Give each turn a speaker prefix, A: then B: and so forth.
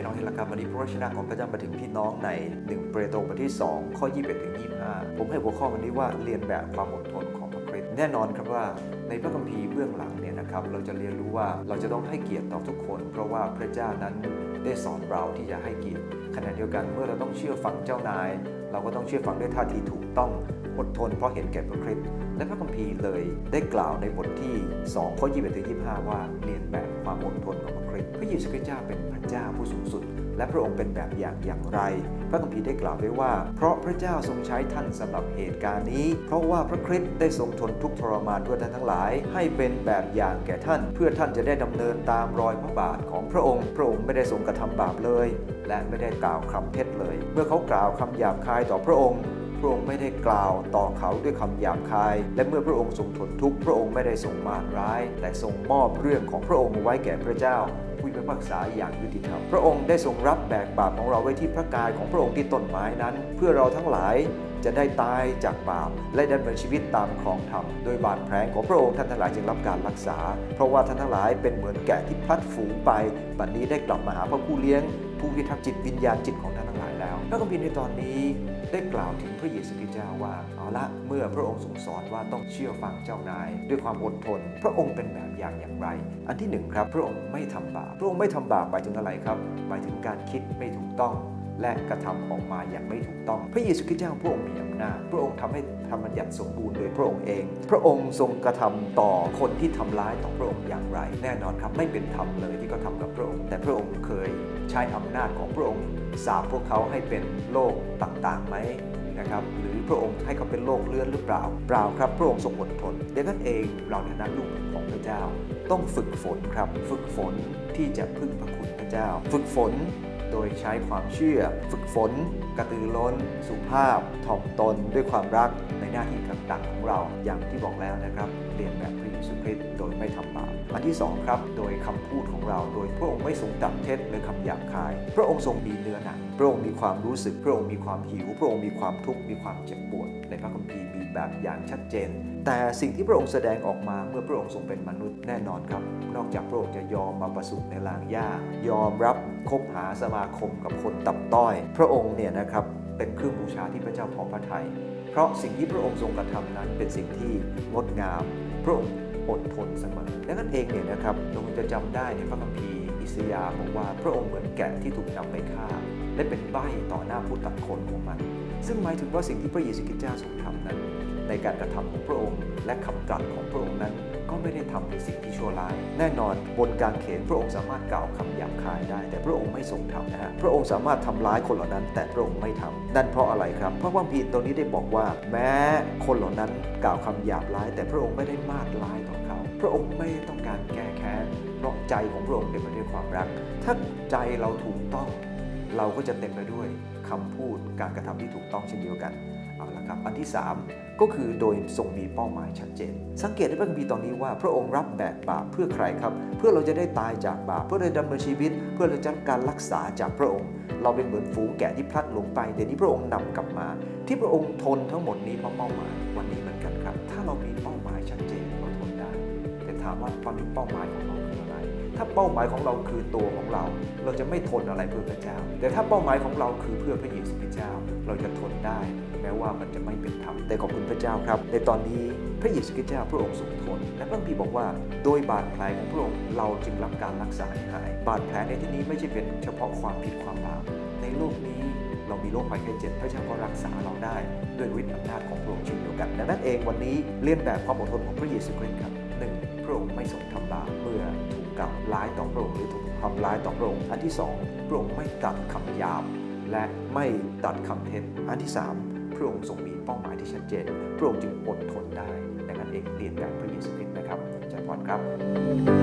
A: พี่น้องที่รักครับวันนี้พระวจนะของพระเจ้ามาถึงพี่น้องใน 1 เปโตรบทที่ 2 ข้อ 21 ถึง 25 ผมให้หัวข้อวันนี้ว่าเรียนแบบความอดทนของพระคริสต์แน่นอนครับว่าในพระคัมภีร์เบื้องหลังเนี่ยนะครับเราจะเรียนรู้ว่าเราจะต้องให้เกียรติต่อทุกคน เพราะว่าพระเจ้านั้นได้สอนเราที่จะให้เกียรติขณะเดียวกันเมื่อเราต้องเชื่อฟังเจ้านาย เราก็ต้องเชื่อฟังด้วยท่าทีถูกต้อง อดทนเพราะเห็นแก่พระคริสต์และพระคัมภีร์เลยได้กล่าวในบทที่2ข้อ21ถึง25 ว่าเรียนแบบความอดทนของพระคริสต์พระเยซูคริสต์เจ้าเป็นพระเจ้าผู้สูงสุด และพระองค์เป็นแบบอย่างอย่างไร พระคัมภีร์ได้กล่าวไว้ว่า เพราะพระเจ้าทรงใช้ท่านสำหรับเหตุการณ์นี้ เพราะว่าพระคริสต์ได้ทรงทนทุกทรมานเพื่อท่านทั้งหลาย ให้เป็นแบบอย่างแก่ท่าน เพื่อท่านจะได้ดำเนินตามรอยพระบาทของพระองค์ พระองค์ไม่ได้ทรงกระทำบาปเลย และไม่ได้กล่าวคำเท็จเลย เมื่อเขากล่าวคำหยาบคายต่อพระองค์ พระองค์ไม่ได้กล่าวต่อเขาด้วยคำหยาบคาย และเมื่อพระองค์ทรงทนทุกข์พระองค์ไม่ได้ทรงมารร้าย แต่ทรงมอบเรื่องของพระองค์ไว้แก่พระเจ้าผู้พิพากษาอย่างยุติธรรม พระองค์ได้ทรงรับแบกบาปของเราไว้ที่พระกายของพระองค์ที่ต้นไม้นั้น เพื่อเราทั้งหลายจะได้ตายจากบาปและดำเนินชีวิตตามครองธรรม โดยบาดแผลของพระองค์ท่านทั้งหลายจึงรับการรักษา เพราะว่าท่านทั้งหลายเป็นเหมือนแกะที่พลัดฝูงไป บัดนี้ได้กลับมาหาพระผู้เลี้ยง ผู้พิทักษ์จิตวิญญาณจิตของท่าน พระคัมภีร์ในตอนนี้ได้กล่าวถึงพระเยซูคริสต์เจ้าว่าเอาละเมื่อพระองค์ทรงสอนว่าต้องเชื่อฟังเจ้านาย ด้วยความอดทน พระองค์เป็นแบบอย่างอย่างไร อันที่หนึ่งครับ พระองค์ไม่ทำบาปพระองค์ไม่ทำบาปหมายถึงอะไรครับหมายถึงการคิดไม่ถูกต้อง และกระทำออกมาอย่างไม่ถูกต้อง พระเยซูคริสต์เจ้าพระองค์มีอำนาจ พระองค์ทำให้ธรรมบัญญัติสมบูรณ์โดยพระองค์เอง พระองค์ทรงกระทำต่อคนที่ทำร้ายต่อพระองค์อย่างไร แน่นอนครับไม่เป็นธรรมเลยที่เขาทำกับพระองค์ แต่พระองค์เคยใช้อำนาจของพระองค์สาปพวกเขาให้เป็นโรคต่างๆไหมนะครับหรือพระองค์ให้เขาเป็นโรคเลือดหรือเปล่า เปล่าครับ พระองค์ทรงอดทนดังนั้นเองเราในฐานะลูกของพระเจ้า ต้องฝึกฝนครับ ฝึกฝนที่จะพึ่งพระคุณพระเจ้า ฝึกฝน โดยใช้ความเชื่อ ฝึกฝน ระตือร้น สุภาพ ถ่อมตนด้วยความรักในหน้าที่ต่างๆของเรา อย่างที่บอกแล้วนะครับ เรียนแบบพระเยซูคริสต์โดยไม่ทำบาปอันที่สองครับ โดยคำพูดของเรา โดยพระองค์ไม่ทรงตัดเท็จหรือคำหยาบคาย พระองค์ทรงมีเนื้อหนังพระองค์มีความรู้สึก พระองค์มีความหิว พระองค์มีความทุกข์ มีความเจ็บปวด ในพระคัมภีร์มีแบบอย่างชัดเจน แต่สิ่งที่พระองค์แสดงออกมาเมื่อพระองค์ทรงเป็นมนุษย์แน่นอนครับ นอกจากพระองค์จะยอมมาประสูติในลางหญ้า ยอมรับคบหาสมาคมกับคนตับต้อย พระองค์เนี่ยนะครับเป็นเครื่องบูชาที่พระเจ้าพอพระทัยเพราะสิ่งที่พระองค์ทรงกระทำนั้นเป็นสิ่งที่งดงาม พระองค์อดทนเสมอดังนั้นเองเนี่ยนะครับเราคงจะจำได้ในพระคัมภีร์อิสยาห์บอกว่าพระองค์เหมือนแกะที่ถูกนำไปฆ่า และเป็นใบ้ต่อหน้าผู้ตัดขนของมัน ซึ่งหมายถึงว่าสิ่งที่พระเยซูคริสต์เจ้าทรงทำนั้น ในการกระทำของพระองค์ และคำตรัสของพระองค์นั้น ก็ไม่ได้ทำในสิ่งที่ชั่วร้าย แน่นอนบนการเขนพระองค์สามารถกล่าวคำหยาบคายได้ แต่พระองค์ไม่ทรงทำนะฮะพระองค์สามารถทำร้ายคนเหล่านั้น แต่พระองค์ไม่ทำนั่นเพราะอะไรครับเพราะว่าพีตรงนี้ได้บอกว่า แม้คนเหล่านั้นกล่าวคำหยาบร้าย แต่พระองค์ไม่ได้มาดร้ายต่อเขา พระองค์ไม่ต้องการแก้แค้นเพราะใจของพระองค์เต็มไปด้วยความรัก ถ้าใจเราถูกต้อง เราก็จะเต็มไปด้วยคำพูดการกระทำที่ถูกต้องเช่นเดียวกัน เอาละครับอันที่ 3 ก็คือโดยทรงมีเป้าหมายชัดเจน สังเกตในพระคัมภีร์ตอนนี้ว่าพระองค์รับแบกบาปเพื่อใครครับ เพื่อเราจะได้ตายจากบาปเพื่อเราจะดำเนินชีวิต เพื่อเราจะการรักษาจากพระองค์ เราเป็นเหมือนฝูงแกะที่พลัดหลงไปแต่นี้พระองค์นำกลับมา ที่พระองค์ทนทั้งหมดนี้เพราะเป้าหมายวันนี้เหมือนกันครับ ถ้าเรามีเป้าหมายชัดเจนเราทนได้ แต่ถามว่าตอนนี้เป้าหมายของเรา ถ้าเป้าหมายของเราคือตัวของเรา เราจะไม่ทนอะไรเพื่อพระเจ้า แต่ถ้าเป้าหมายของเราคือเพื่อพระเยซูคริสต์เจ้า เราจะทนได้ แม้ว่ามันจะไม่เป็นธรรมแต่ขอบคุณพระเจ้าครับ ในตอนนี้พระเยซูคริสต์เจ้าพระองค์ทรงทน และพระคัมภีร์บอกว่า โดยบาดแผลของพระองค์เราจึงรับการรักษาหาย บาดแผลในที่นี้ไม่ใช่เป็นเฉพาะความผิดความบาปในโลกนี้เรามีโรคภัยไข้เจ็บพระเจ้าก็รักษาเราได้ ด้วยฤทธิ์อำนาจของพระองค์เช่นเดียวกันดังนั้นเองวันนี้เลียนแบบความอดทนของพระเยซูคริสต์ครับหนึ่งพระองค์ไม่ทรงทำบาปเมื่อ กกล่าวร้ายต่อพระองค์หรือถูกทำร้ายต่อพระองค์อันที่สองพระองค์ไม่ตัดคำหยาบ และไม่ตัดคำเท็จอันที่สามพระองค์ทรงมีเป้าหมายที่ชัดเจน พระองค์จึงอดทนได้ดังนั้นเองเรียนแบบพระเยซูคริสต์นะครับอาจารย์พรครับ